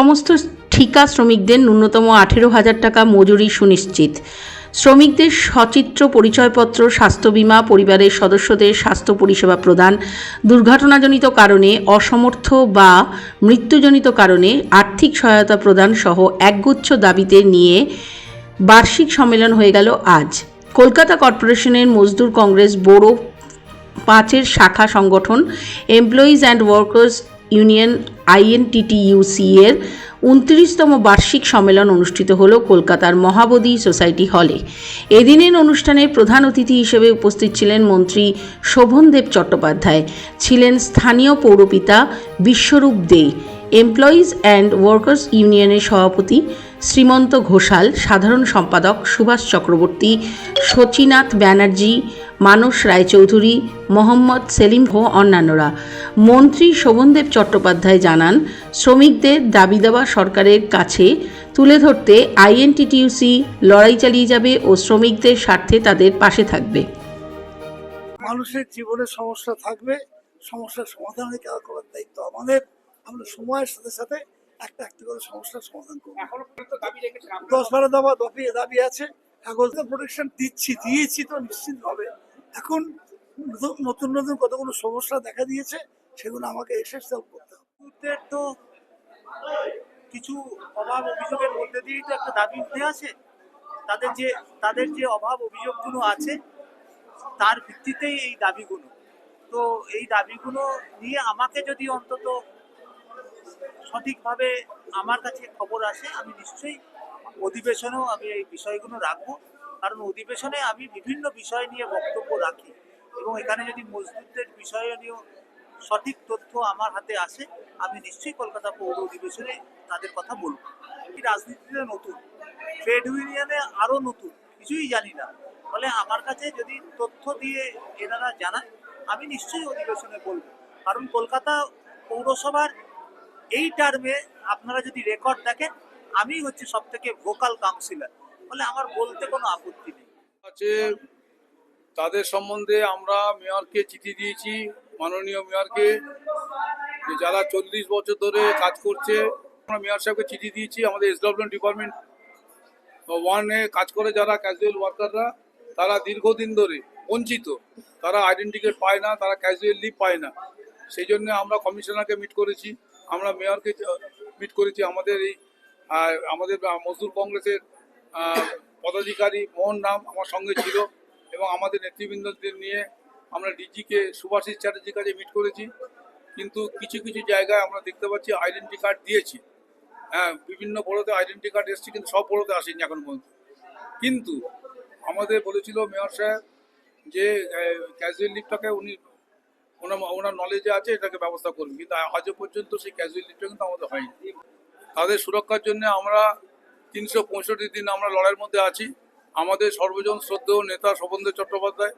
সমস্ত ঠিকা শ্রমিকদের ন্যূনতম আঠেরো হাজার টাকা মজুরি সুনিশ্চিত। শ্রমিকদের সচিত্র পরিচয়পত্র, স্বাস্থ্য বীমা, পরিবারের সদস্যদের স্বাস্থ্য পরিষেবা প্রদান, দুর্ঘটনাজনিত কারণে, অসমর্থ বা মৃত্যুজনিত কারণে আর্থিক সহায়তা প্রদান সহ একগুচ্ছ দাবিতে নিয়ে বার্ষিক সম্মেলন হয়ে গেল আজ। কলকাতা কর্পোরেশনের মজদুর কংগ্রেস বোরো পাঁচের শাখা সংগঠন employees and workers union INTTUC এর উনত্রিশতম বার্ষিক সম্মেলন অনুষ্ঠিত হল কলকাতার মহাবোধি সোসাইটি হলে। এদিনের অনুষ্ঠানে প্রধান অতিথি হিসেবে উপস্থিত ছিলেন মন্ত্রী শোভনদেব চট্টোপাধ্যায়, ছিলেন স্থানীয় পৌরপিতা Biswarup Dey, employees and workers ইউনিয়নের সভাপতি শ্রীমন্ত ঘোষাল, সাধারণ সম্পাদক সুভাষ চক্রবর্তী শচীনাথ ব্যানার্জি মানস রায়চৌধুরী মোহাম্মদ সেলিম ও অন্যান্যরা। মন্ত্রী শোভনদেব চট্টোপাধ্যায় জানান শ্রমিকদের দাবি দেওয়া সরকারের কাছে তুলে ধরতে আইএনটিটিউসি লড়াই চালিয়ে যাবে ও শ্রমিকদের স্বার্থে তাদের পাশে থাকবে। মানুষের জীবনে সমস্যা থাকবে সমস্যার সমাধানের কাজ করার দায়িত্ব আমাদের। আমরা সময়ের সাথে সাথে একটা একটা করে সমস্যার সমাধান করব। দশ বারো দাবা দাবি দাবি আছে। এখন প্রোটেকশন দিচ্ছি দিয়েছি তো নিশ্চিত হবে এখন নতুন- নতুন কতগুলো সমস্যা দেখা দিয়েছে, সেগুলো আমাকে এসে সলভ করতে হবে। তো কিছু অভাব অভিযোগের মধ্যে দিয়েই তো একটা দাবি উঠে আছে তাদের যে তাদের যে অভাব অভিযোগগুলো আছে, তার ভিত্তিতেই এই দাবিগুলো। তো এই দাবিগুলো নিয়ে আমাকে যদি অন্তত সঠিকভাবে আমার কাছে খবর আসে, আমি নিশ্চয়ই অধিবেশনেও আমি এই বিষয়গুলো রাখব। কারণ অধিবেশনে আমি বিভিন্ন বিষয় নিয়ে বক্তব্য রাখি এবং এখানে যদি মজদুরদের বিষয় নিয়েও সঠিক তথ্য আমার হাতে আসে, আমি নিশ্চয়ই কলকাতা পৌর অধিবেশনে তাদের কথা বলব। এই রাজনীতিতে নতুন, ট্রেড ইউনিয়নে আরও নতুন, কিছুই জানি না। ফলে আমার কাছে যদি তথ্য দিয়ে এনারা জানান, আমি নিশ্চয়ই অধিবেশনে বলব। কারণ কলকাতা পৌরসভার এই টার্মে আপনারা যদি রেকর্ড দেখেন, আমি হচ্ছে সব থেকে ভোকাল কাউন্সিলর আমার বলতে কোনো আপত্তি নেই। আছে, তাদের সম্বন্ধে আমরা মেয়রকে চিঠি দিয়েছি, মাননীয় মেয়রকে, যে যারা চল্লিশ বছর ধরে কাজ করছে, আমরা মেয়র সাহেবকে চিঠি দিয়েছি, আমাদের এসডব্লিউ ডিপার্টমেন্ট ওয়ানে কাজ করে যারা ক্যাজুয়াল ওয়ার্কাররা তারা দীর্ঘদিন ধরে বঞ্চিত, তারা আইডেন্টিকেট পায় না, তারা ক্যাজুয়াল লিভ পায় না। সেই জন্য আমরা কমিশনারকে মিট করেছি, আমরা মেয়রকে মিট করেছি আমাদের এই আমাদের মজদুর কংগ্রেসের পদাধিকারী মোহন নাম আমার সঙ্গে ছিল এবং আমাদের নেতৃবৃন্দদের নিয়ে আমরা ডিজিকে সুভাষিস চ্যাটার্জির কাছে মিট করেছি। কিন্তু কিছু কিছু জায়গায় আমরা দেখতে পাচ্ছি আইডেন্টি কার্ড দিয়েছি। হ্যাঁ বিভিন্ন বড়োতে আইডেন্টি কার্ড এসছে, কিন্তু সব বড়োতে আসেনি এখন পর্যন্ত। কিন্তু আমাদের বলেছিল মেয়র সাহেব যে ক্যাজুয়াল লিভটাকে উনি, ওনার ওনার নলেজে আছে, এটাকে ব্যবস্থা করবেন কিন্তু আজও পর্যন্ত সেই ক্যাজুয়াল লিভটা কিন্তু আমাদের হয়নি। তাদের সুরক্ষার জন্য আমরা তিনশো পঁয়ষট্টি দিন আমরা লড়াইয়ের মধ্যে আছি। আমাদের সর্বজন শ্রদ্ধেয় নেতা শোভনদেব চট্টোপাধ্যায়,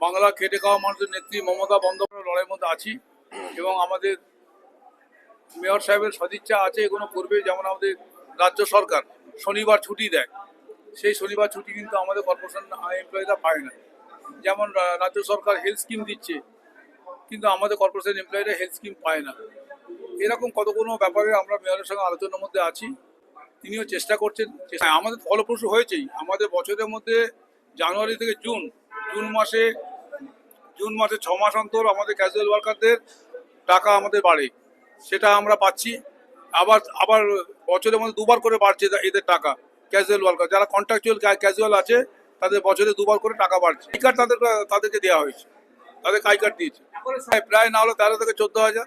বাংলা খেটে খাওয়া মানুষের নেত্রী মমতা বন্দ্যোপাধ্যায় লড়াইয়ের মধ্যে আছি এবং আমাদের মেয়র সাহেবের সদিচ্ছা আছে এগুলো করবে, যেমন আমাদের রাজ্য সরকার শনিবার ছুটি দেয়। সেই শনিবার ছুটি কিন্তু আমাদের কর্পোরেশন এমপ্লয়িরা পায় না। যেমন রাজ্য সরকার হেলথ স্কিম দিচ্ছে, কিন্তু আমাদের কর্পোরেশন এমপ্লয়িরা হেলথ স্কিম পায় না। এরকম কতগুলো ব্যাপারে আমরা মেয়রের সঙ্গে আলোচনার মধ্যে আছি। তিনিও চেষ্টা করছেন আমাদের ফলপ্রসূ হয়েছেই। আমাদের বছরের মধ্যে জানুয়ারি থেকে জুন জুন মাসে জুন মাসে ছ মাস অন্তর আমাদের ক্যাজুয়াল ওয়ার্কারদের টাকা আমাদের বাড়ে। সেটা আমরা পাচ্ছি। আবার আবার বছরের মধ্যে দুবার করে বাড়ছে এদের- টাকা ক্যাজুয়াল ওয়ার্কার যারা কন্ট্রাকচুয়াল ক্যাজুয়াল আছে তাদের বছরে দুবার করে টাকা বাড়ছে। কার্ড তাদের তাদেরকে দেওয়া হয়েছে। তাদেরকে আই কার্ড দিয়েছে? প্রায়- প্রায় না হলে তেরো থেকে চোদ্দ হাজার।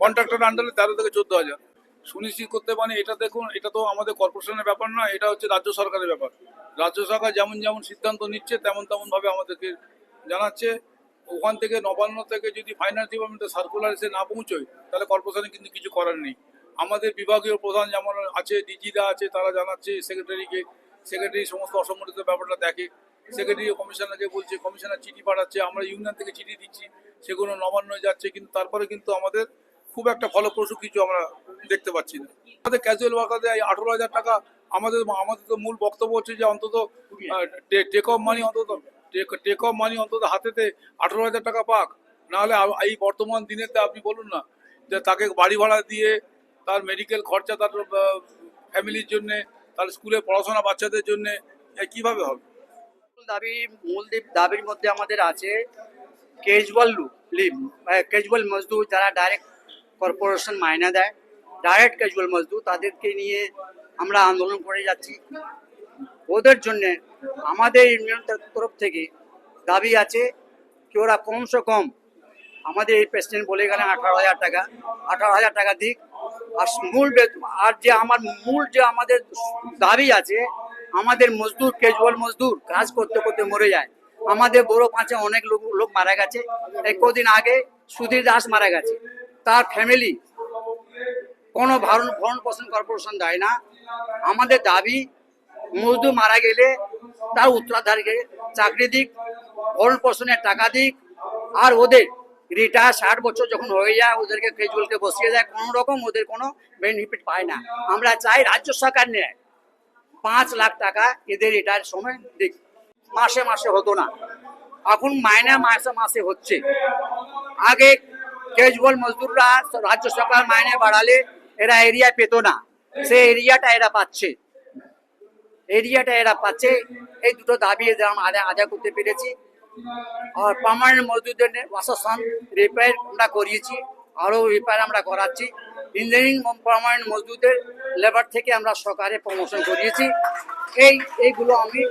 কন্ট্রাক্টর আন্ডারে তেরো থেকে চোদ্দ হাজার। সুনিশ্চিত করতে মানে এটা দেখুন, এটা তো আমাদের কর্পোরেশনের ব্যাপার না, এটা হচ্ছে রাজ্য সরকারের ব্যাপার। রাজ্য সরকার যেমন যেমন সিদ্ধান্ত নিচ্ছে, তেমন তেমন ভাবে আমাদেরকে জানাচ্ছে। ওখান থেকে নবান্ন থেকে যদি ফাইন্যান্স ডিপার্টমেন্টে সার্কুলার এসে না পৌঁছয়, তাহলে কর্পোরেশনে কিন্তু কিছু করার নেই। আমাদের বিভাগীয় প্রধান যেমন আছে ডিজিরা আছে, তারা জানাচ্ছে সেক্রেটারিকে সেক্রেটারি সমস্ত অসংগঠিত ব্যাপারটা দেখে। সেক্রেটারি কমিশনারকে বলছে কমিশনার চিঠি পাঠাচ্ছে, আমরা ইউনিয়ন থেকে চিঠি দিচ্ছি, সেগুলো নবান্ন যাচ্ছে, কিন্তু তারপরে কিন্তু আমাদের খুব একটা ফলপ্রসূ কিছু আমরা দেখতে পাচ্ছি না। আমাদের ক্যাজুয়াল ওয়ার্কারদের এই আঠেরো হাজার টাকা, আমাদের আমাদের তো মূল বক্তব্য হচ্ছে যে অন্তত টেক অফ মানি অন্তত টেক অফ মানি অন্তত হাতেতে আঠেরো হাজার টাকা পাক। নাহলে এই বর্তমান দিনেতে আপনি বলুন না, যে তাকে বাড়ি ভাড়া দিয়ে তার মেডিকেল খরচা, তার ফ্যামিলির জন্য, তার স্কুলে পড়াশোনা বাচ্চাদের জন্য কীভাবে হবে? দাবি, মূল দাবির মধ্যে আমাদের আছে ক্যাজুয়াল লিভ ক্যাজুয়াল মজদুর যারা ডাইরেক্ট কর্পোরেশন মাইনে দেয় ডাইরেক্ট ক্যাজুয়াল মজদুর তাদেরকে নিয়ে আমরা আন্দোলন করে যাচ্ছি। ওদের জন্যে আমাদের ইউনিয়ন তরফ থেকে দাবি আছে কি ওরা কমসে কম। আমাদের এই প্রেসিডেন্ট বলে গেলেন আঠারো হাজার টাকা। আঠারো হাজার টাকা দিক। আর মূল আর যে আমার মূল যে আমাদের দাবি আছে, আমাদের মজদুর ক্যাজুয়াল মজদুর কাজ করতে করতে মরে যায়। আমাদের বড় পাঁচে অনেক লোক লোক মারা গেছে। কদিন আগে সুধীর দাস মারা গেছে। তার ফ্যামিলি কোনো ভরণ ভরণ পোষণ কর্পোরেশন দেয় না। আমাদের দাবি, মজদুর মারা গেলে তার উত্তরাধারীকে চাকরি দিক, ভরণ পোষণের টাকা দিক, আর ওদের রিটায়ার ষাট বছর যখন হয়ে যায়, ওদেরকে ক্যাজুয়ালকে বসিয়ে দেয়, কোনো রকম ওদের কোনো বেনিফিট পায় না। আমরা চাই রাজ্য সরকার নেয়। পাঁচ লাখ টাকা এদের রিটায়ার সময় দিক। মাসে মাসে হতো না। এখন মাইনে মাসে মাসে হচ্ছে। আগে ক্যাজুয়াল মজদুররা রাজ্য সরকার মাইনে বাড়ালে এরা এরিয়া পেত না সে এরিয়াটা এরা পাচ্ছে এরিয়াটা এরা পাচ্ছে এই দুটো দাবি এদের আমরা আদায় আদায় করতে পেরেছি আর পার্মানেন্ট মজদুরদের নিয়ে বাসস্থান রিপেয়ার আমরা করিয়েছি আরও রিপেয়ার আমরা করাচ্ছি ইঞ্জিনিয়ারিং পার্মানেন্ট মজদুরদের লেবার থেকে আমরা সরকারে প্রমোশন করিয়েছি এই এইগুলো আমি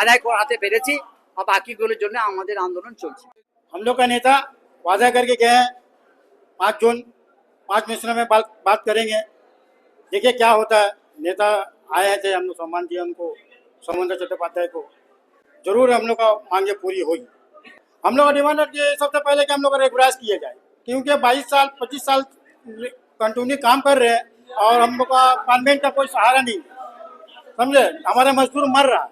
আদায় করাতে পেরেছি আর বাকিগুলোর জন্য আমাদের আন্দোলন চলছে हम लोग का नेता वादा करके गए हैं पाँच जून पाँच मिश्रा में बात बात करेंगे। देखिए क्या होता है। नेता आए थे हम लोग सम्मान दिया उनको, समुद्र चट्टोपाध्याय को। ज़रूर हम लोग का मांगे पूरी होगी हम लोग का डिमांड है सबसे पहले कि हम लोग का रेगुलाइज किया जाए। क्योंकि बाईस साल, पच्चीस साल कंटिन्यू काम कर रहे हैं और हम लोग का गवर्नमेंट का कोई सहारा नहीं है। समझे? हमारा मजदूर मर रहा है।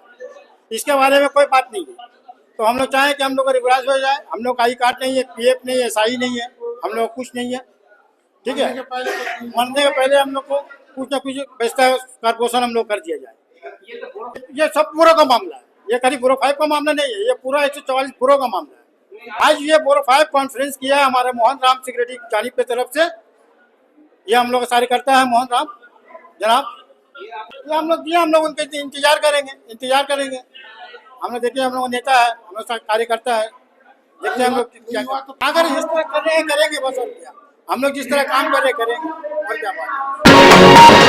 इसके बारे में कोई बात नहीं है। तो हम लोग चाहें कि हम लोग का रिगुलाइज हो जाए। हम लोग का आई कार्ड नहीं है पीएफ नहीं है एसआई नहीं है, हम लोग कुछ नहीं है। ठीक है? मरने के पहले हम लोग को कुछ ना कुछ व्यवस्था कारपोरेशन हम लोग कर दिया जाए। ये सब पूरा का मामला है। ये खाली बोरो फाइव का मामला नहीं है ये पूरा एक सौ चौवालीस बोरो का मामला है। आज ये बोरो फाइव कॉन्फ्रेंस किया है हमारे मोहन राम सेक्रेटरी जानिब की तरफ़ से। ये हम लोग का कार्यकर्ता है मोहन राम। जनाब ये हम लोग दिया हम लोग उनके इंतज़ार करेंगे इंतज़ार करेंगे। हम लोग देखिए हम लोग नेता है हम लोग कार्यकर्ता है। देखिए हम लोग क्या अगर जिस तरह कर रहे हैं करेंगे बस और क्या। हम लोग जिस तरह काम कर रहे करेंगे और क्या बात।